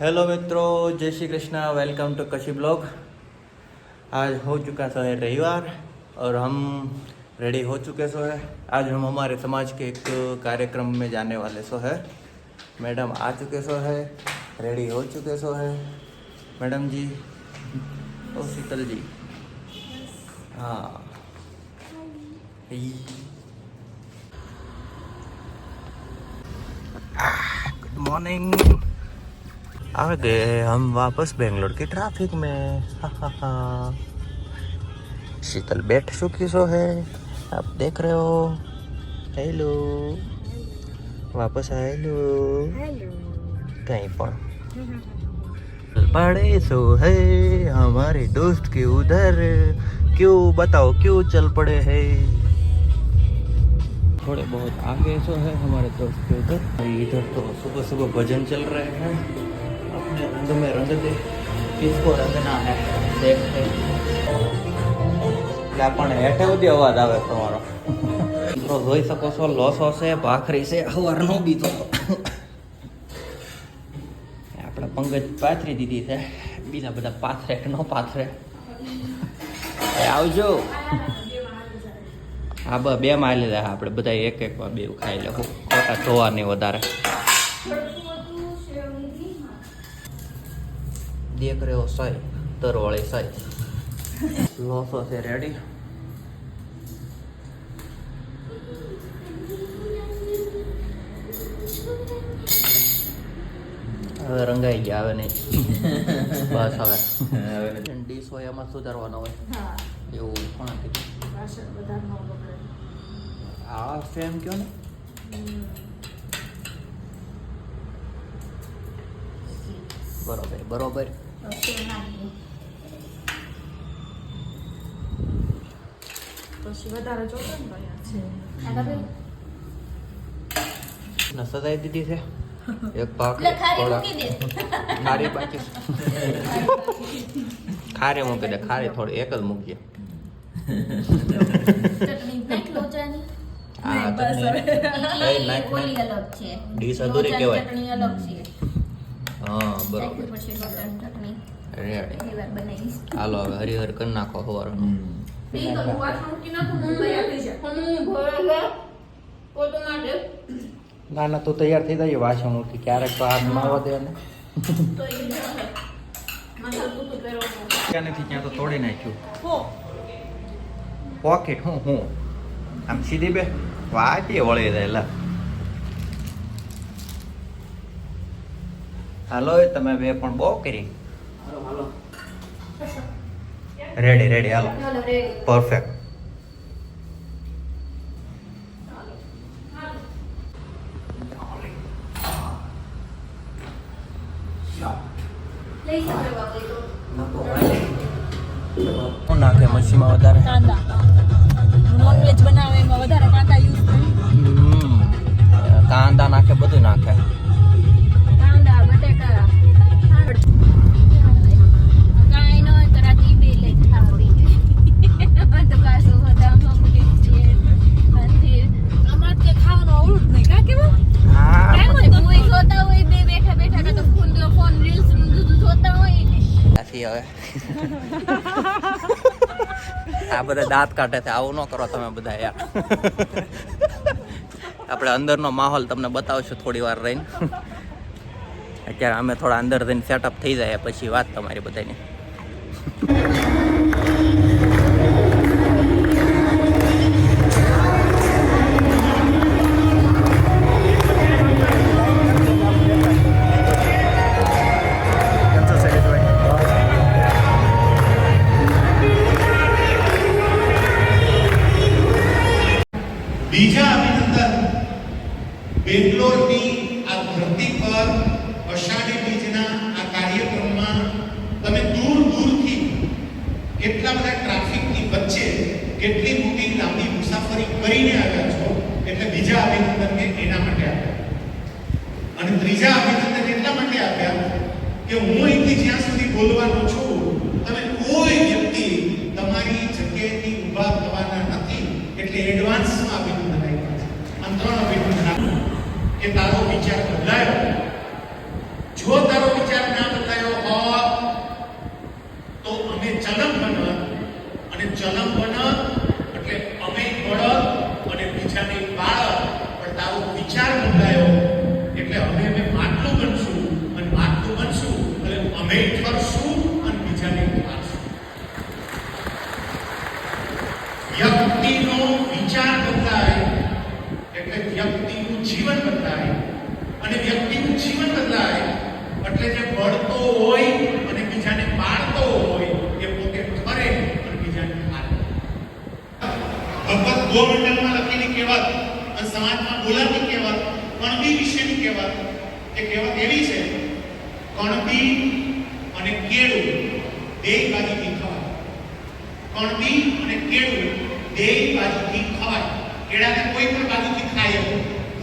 Hello मित्रों, Jai Shri Krishna welcome to Kashi blog आज हो चुका सो है रविवार और हम रेडी हो चुके सो है आज हम हमारे समाज के एक कार्यक्रम में जाने वाले सो है मैडम आ चुके सो है रेडी हो चुके सो है मैडम जी, ओ शीतल जी। हाँ। गुड मॉर्निंग आ गए हम वापस बेंगलोर की ट्रैफ़िक में। शीतल बैठ चुकी सो है। आप देख रहे हो। हेलो। वापस आएलो कहीं पर? पड़े सो है हमारे दोस्त के उधर। क्यों बताओ क्यों चल पड़े हैं? थोड़े बहुत आगे सो है हमारे दोस्त के उधर। इधर तो सुबह सुबह भजन चल रहे हैं। अपने रंग में रंग दे किसको रंगना है देखते એટલે પણ હેઠે સુધી અવાજ આવે તમારો મિત્રો જોઈ શકો છો લોસો છે ભાખરી છે સવારનો બીજો આપણે પંગજ પાથરી દીધી છે બીજા બધા પાથરે કે ન પાથરે એ આવજો હા બસ બે માં લીધા આપણે બધા એક એક માં બે ખાઈ લેવું ખોટા ધોવા નહીં વધારે દેખ રહ્યો સાઈ તરવાળી સાઈ. લોસો છે રેડી હવે રંગાઈ ગયા હવે નહીં. બસ હવે. ડીશ હોય એમાં સુધારવાનો હોય. એવું કોણ કીધું? આ ફેમ કયો ને? બરોબર બરોબર. પછી વધારે જોતો ને છે દીધી છે. એક પાક ખારી બાકી ખારે મૂકી દે ખારી થોડી એક જ મૂકીએ. ડીશ અધૂરી કહેવાય. હા બરોબર. પછી લોચાની ચટણી. પહેલી વાર બનાવીશ. હાલો હવે હરિહર કરી નાખો સવારનું ઈ તો વાસણ મૂકી નાખું મુંબઈ આપી છે હું ભરે છે માટે. ના ના તું તૈયાર થઈ જાય વાસણ મૂકી ક્યારેક તો હાથમાં વધે ને તો ક્યાં નથી ત્યાં તો તોડી નાખ્યું. હો. પોકેટ હું હું. આમ સીધી બે. વાટી વળી જાય હાલો તમે બે પણ બહુ કરી. રેડી રેડી હાલો. પરફેક્ટ શું નાખે મચ્છીમાં વધારે? કાંદા. નોનવેજ બનાવે એમાં વધારે યુઝ. કાંદા નાખે બધું નાખે. નથી હવે. આ બધા દાંત કાઢે છે. આવું ન કરો તમે બધા યાર. આપણે અંદરનો માહોલ તમને બતાવશું થોડી વાર રહીને. અત્યારે અમે થોડા અંદર જઈને સેટઅપ થઈ જાય પછી વાત તમારી બધાની. બીજા અભિનંદન બેંગ્લોરની આ ધરતી પર અષાઢી બીજના આ કાર્યક્રમમાં તમે દૂર દૂરથી કેટલા બધા ટ્રાફિકની વચ્ચે કેટલી મોટી લાંબી મુસાફરી કરીને આવ્યા છો એટલે બીજા અભિનંદન મેં એના માટે આપ્યા. અને ત્રીજા અભિનંદન એટલા માટે આપ્યા કે હું અહીંથી જ્યાં સુધી બોલવાનો છું, તમે કોઈ વ્યક્તિ તમારી જગ્યાએથી ઊભા થવાના નથી, એટલે એડવાન્સમાં પણ વિધ્ન કે તારો વિચાર બદલાયો? જો તારો વિચાર ના બદલાયો હોત, તો અમે ચલમ બનત અને ચલમ બનત એટલે અમે બળત અને બીજાને બાળક પણ તારો વિચાર બદલાયો એટલે અમે અમે માટલું બનશું અને માટલું બનશું અને અમે ઠરશું જીવન બદલાય. એટલે જે બળતો હોય અને બીજાને મારતો હોય, એ પોતે ઠરે અને બીજાને મારે ભગવત ગોમંડલમાં લખેલી કહેવત અને સમાજમાં બોલાતી કહેવત, કણબી વિશેની કહેવત, એ કહેવત એવી છે, કણબી અને કેળું બે બાજુથી ખવાય. કણબી અને કેળું બે બાજુથી ખવાય. કેળાને કોઈ પણ બાજુથી ખાય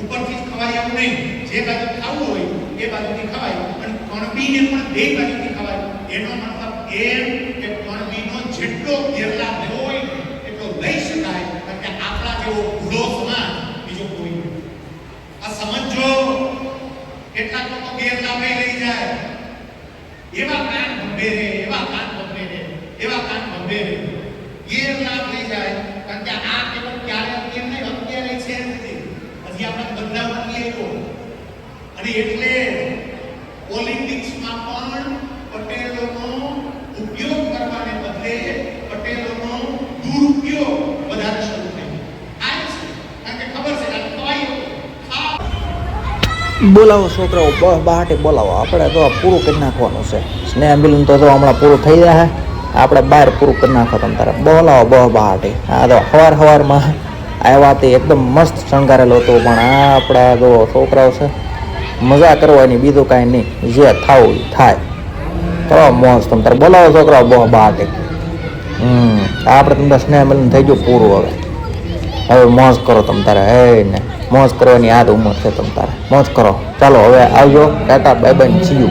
ઉપરથી જ ખવાય એવું નહીં. જે બાજુ ખાવું હોય, એ બાજુથી ખવાય. અને કણબીને પણ બે બાજુથી ખવાય. એનો મતલબ એમ કે કણબીનો જેટલો ગેરલાભ લેવો હોય, એટલો લઈ શકાય. કારણ કે આપણા જેવો સમાજ બીજો કોઈ નહીં. આ સમજો કેટલાક લોકો ગેરલાભે લઈ જાય. એવા કાન ભંભેરે એવા કાન ભંભેરે એવા કાન ભંભેરે ગેરલાભ લઈ જાય. કારણ કે આ કેવળ ક્યારે અત્યારે અત્યારે છે નથી. હજી આપણે નથી આવ્યો અને એટલે પોલિટિક્સમાં પણ પટેલોનો ઉપયોગ કરવાને બદલે પટેલોનો દુરુપયોગ વધારે શરૂ થયો આ છે. કારણ કે ખબર છે, આ ખવાય બોલાવો છોકરાઓ બસ બહાટે બોલાવો. આપણે તો પૂરું કરી નાખવાનું છે. સ્નેહ મિલન તો હમણાં પૂરું થઈ જાય આપણે બહાર પૂરું કરી નાખો તમે તારે. બોલાવો બહ બહાટે. આ તો સવાર સવારમાં આવ્યા તે એકદમ મસ્ત શણગારેલો હતો, પણ આ આપણા જો છોકરાઓ છે મજા કરવાની, બીજું કાંઈ નહીં. જે થાવું થાય. કરો મોજ તમે તારે બોલાવો છોકરાઓ બહુ બાટે. હમ, આપણે તમને સ્નેહ મિલન થઈ ગયું પૂરું હવે. હવે મોજ કરો તમ તારે, હે ને. મોજ કરવાની આ ઉંમર છે તમ તારે. મોજ કરો. ચાલો, હવે આવજો. Tata bye bye સીયું